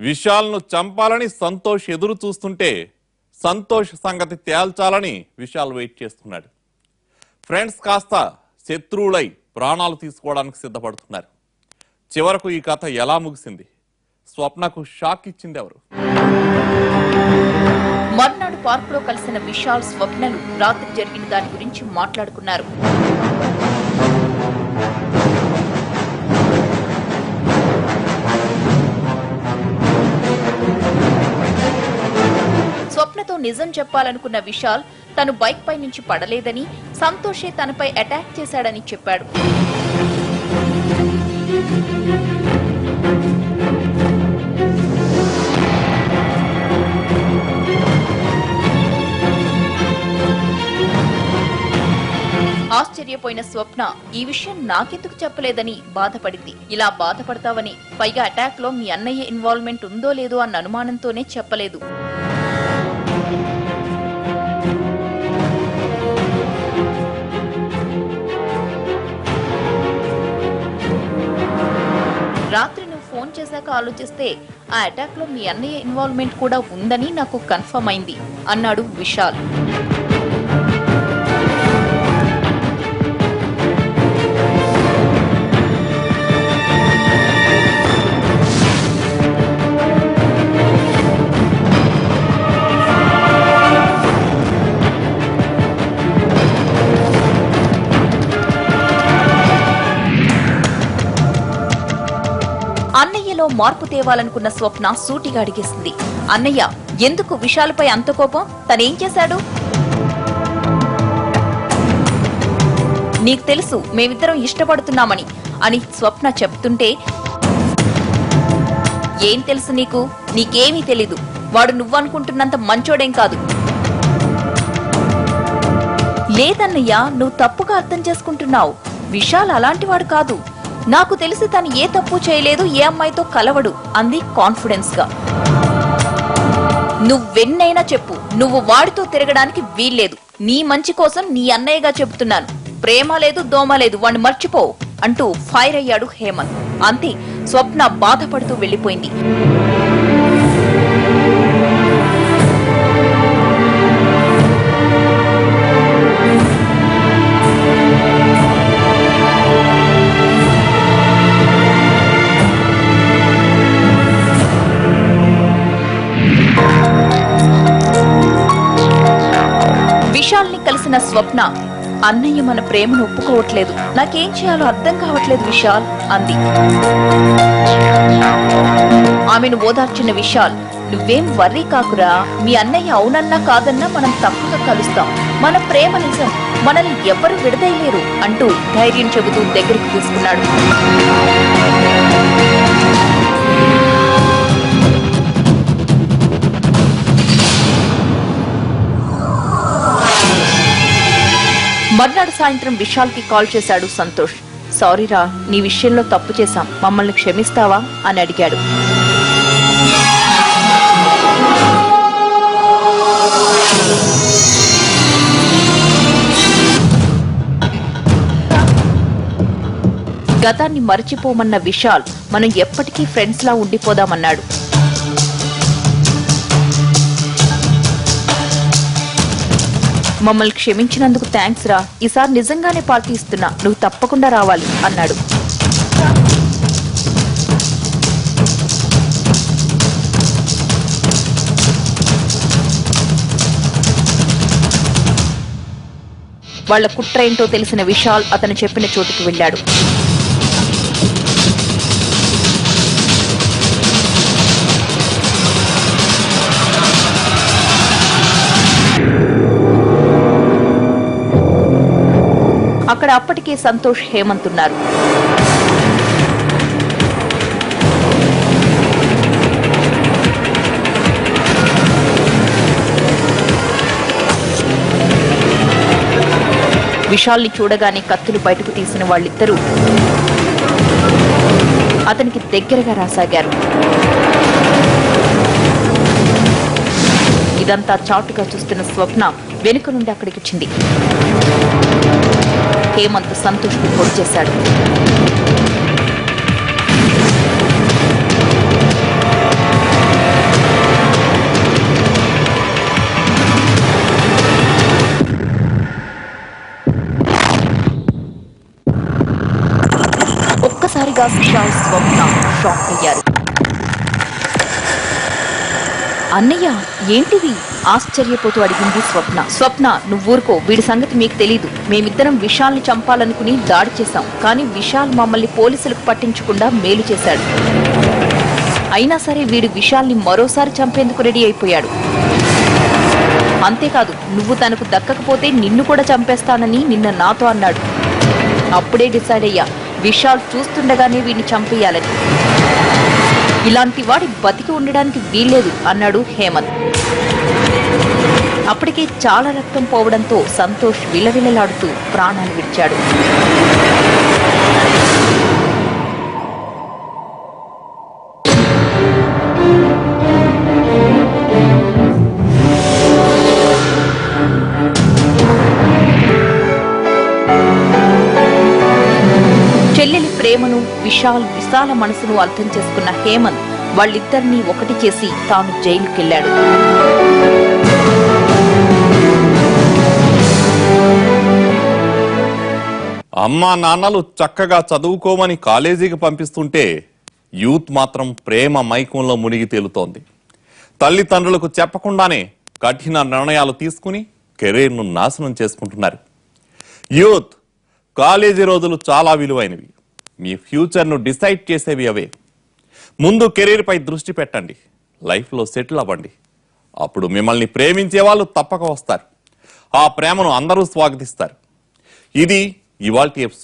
విశాల్ను చంపాలని సంతోష్ ఎదురు చూస్తుంటే సంతోష్ సంగతి తేల్చాలని విశాల్ వెయిట్ చేస్తున్నాడు. ఫ్రెండ్స్ కాస్త శత్రువులై ప్రాణాలు తీసుకోవడానికి సిద్ధపడుతున్నారు. చివరకు ఈ కథ ఎలా ముగిసింది? స్వప్నకు షాక్ ఇచ్చింది ఎవరు? మర్నాడు పార్కులో కలిసిన విశాల్ స్వప్నలు రాత్రి జరిగిన దాని గురించి మాట్లాడుకున్నారు. నిజం చెప్పాలనుకున్న విశాల్ తను బైక్ పై నుంచి పడలేదని సంతోషే తనపై అటాక్ చేశాడని చెప్పాడు. ఆశ్చర్యపోయిన స్వప్న ఈ విషయం నాకెందుకు చెప్పలేదని బాధపడింది. ఇలా బాధపడతావని పైగా అటాక్లో మీ అన్నయ్య ఇన్వాల్వ్మెంట్ ఉందో లేదో అన్న అనుమానంతోనే చెప్పలేదు. రాత్రి నువ్వు ఫోన్ చేశాక ఆలోచిస్తే ఆ అటాక్లో మీ అన్నయ్య ఇన్వాల్వ్మెంట్ కూడా ఉందని నాకు కన్ఫర్మ్ అయింది అన్నాడు విశాల్. అన్నయ్యలో మార్పు తేవాలనుకున్న స్వప్న సూటిగా అడిగేసింది. అన్నయ్య ఎందుకు విశాలపై అంత కోపం? తనేం చేశాడు? నీకు తెలుసు మేమిద్దరం ఇష్టపడుతున్నామని అని స్వప్న చెప్తుంటే ఏం తెలుసు నీకు? నీకేమీ తెలీదు. వాడు నువ్వనుకుంటున్నంత మంచోడేం కాదు. లేదన్నయ్య నువ్వు తప్పుగా అర్థం చేసుకుంటున్నావు. విశాల్ అలాంటివాడు కాదు. నాకు తెలిసి తను ఏ తప్పు చేయలేదు ఏ అమ్మాయితో కలవడు అంది కాన్ఫిడెన్స్గా. నువ్వెన్నైనా చెప్పు నువ్వు వాడితో తిరగడానికి వీల్లేదు. నీ మంచి కోసం నీ అన్నయ్యగా చెబుతున్నాను. ప్రేమ లేదు దోమ లేదు వాణ్ణి మర్చిపో అంటూ ఫైర్ అయ్యాడు హేమంత్. అంతే స్వప్న బాధపడుతూ వెళ్ళిపోయింది చేసిన స్వప్న. అన్నయ్య మన ప్రేమను ఒప్పుకోవట్లేదు. నాకేం చేయాలో అర్థం కావట్లేదు విశాల్ అంది. ఆమెను ఓదార్చిన విశాల్ నువ్వేం వర్రీ కాకురా. మీ అన్నయ్య అవునన్నా కాదన్నా మనం తప్పక కలుస్తాం. మన ప్రేమ నిజం. మనల్ని ఎవ్వరూ విడదయలేరు అంటూ ధైర్యం చెబుతూ దగ్గరికి తీసుకున్నాడు. మర్నాడు సాయంత్రం విశాల్కి కాల్ చేశాడు సంతోష్. సారీరా నీ విషయంలో తప్పు చేశాం. మమ్మల్ని క్షమిస్తావా? అని అడిగాడు. గతాన్ని మరచిపోమన్న విశాల్ మనం ఎప్పటికీ ఫ్రెండ్స్ లా ఉండిపోదామన్నాడు. మమ్మల్ని క్షమించినందుకు థ్యాంక్స్ రా. ఈసారి నిజంగానే పార్టీ ఇస్తున్నా. నువ్వు తప్పకుండా రావాలి అన్నాడు. వాళ్ళ కుట్ర ఏంటో తెలిసిన విశాల్ అతను చెప్పిన చోటుకు వెళ్ళాడు. అక్కడ అప్పటికే సంతోష్ హేమంత్ ఉన్నారు. విశాల్ని చూడగానే కత్తులు బయటకు తీసిన వాళ్ళిద్దరూ అతనికి దగ్గరగా రాసాగారు. ఇదంతా చాటుగా చూస్తున్న స్వప్న వెనుక నుండి అక్కడికి వచ్చింది. హేమంత్ సంతోష్కు ఫోన్ చేశాడు. ఒక్కసారిగా విశాల్ స్వప్న షాక్ అయ్యారు. అన్నయ్య ఏంటిది? ఆశ్చర్యపోతూ అడిగింది స్వప్న. స్వప్న నువ్వూరుకో వీడి సంగతి మీకు తెలీదు. మేమిద్దరం విశాల్ని చంపాలనుకుని దాడి చేశాం. కానీ విశాల్ మమ్మల్ని పోలీసులకు పట్టించకుండా మేలు చేశాడు. అయినా సరే వీడు విశాల్ని మరోసారి చంపేందుకు రెడీ అయిపోయాడు. అంతేకాదు నువ్వు తనకు దక్కకపోతే నిన్ను కూడా చంపేస్తానని నిన్న నాతో అన్నాడు. అప్పుడే డిసైడ్ అయ్యా విశాల్ చూస్తుండగానే వీడిని చంపేయాలని. ఇలాంటి వాడి బతికి ఉండడానికి వీల్లేదు అన్నాడు హేమంత్. అప్పటికే చాలా రక్తం పోవడంతో సంతోష్ విలవిలలాడుతూ ప్రాణాలు విడిచాడు. చెల్లెలి ప్రేమను విశాల్ విశాల మనసును అర్థం చేసుకున్న హేమంత్ వాళ్ళిద్దరినీ ఒకటి చేసి తాను జైలుకెళ్ళాడు అమ్మా నాన్నలు చక్కగా చదువుకోమని కాలేజీకి పంపిస్తుంటే యూత్ మాత్రం ప్రేమ మైకంలో మునిగి తేలుతోంది. తల్లిదండ్రులకు చెప్పకుండానే కఠిన నిర్ణయాలు తీసుకుని కెరీర్ను నాశనం చేసుకుంటున్నారు. యూత్ కాలేజీ రోజులు చాలా విలువైనవి. మీ ఫ్యూచర్ను డిసైడ్ చేసేవి అవే. ముందు కెరీర్పై దృష్టి పెట్టండి. లైఫ్లో సెటిల్ అవ్వండి. అప్పుడు మిమ్మల్ని ప్రేమించే వాళ్ళు తప్పక వస్తారు. ఆ ప్రేమను అందరూ స్వాగతిస్తారు. ఇది ఇవాల్టి ఎపిసోడ్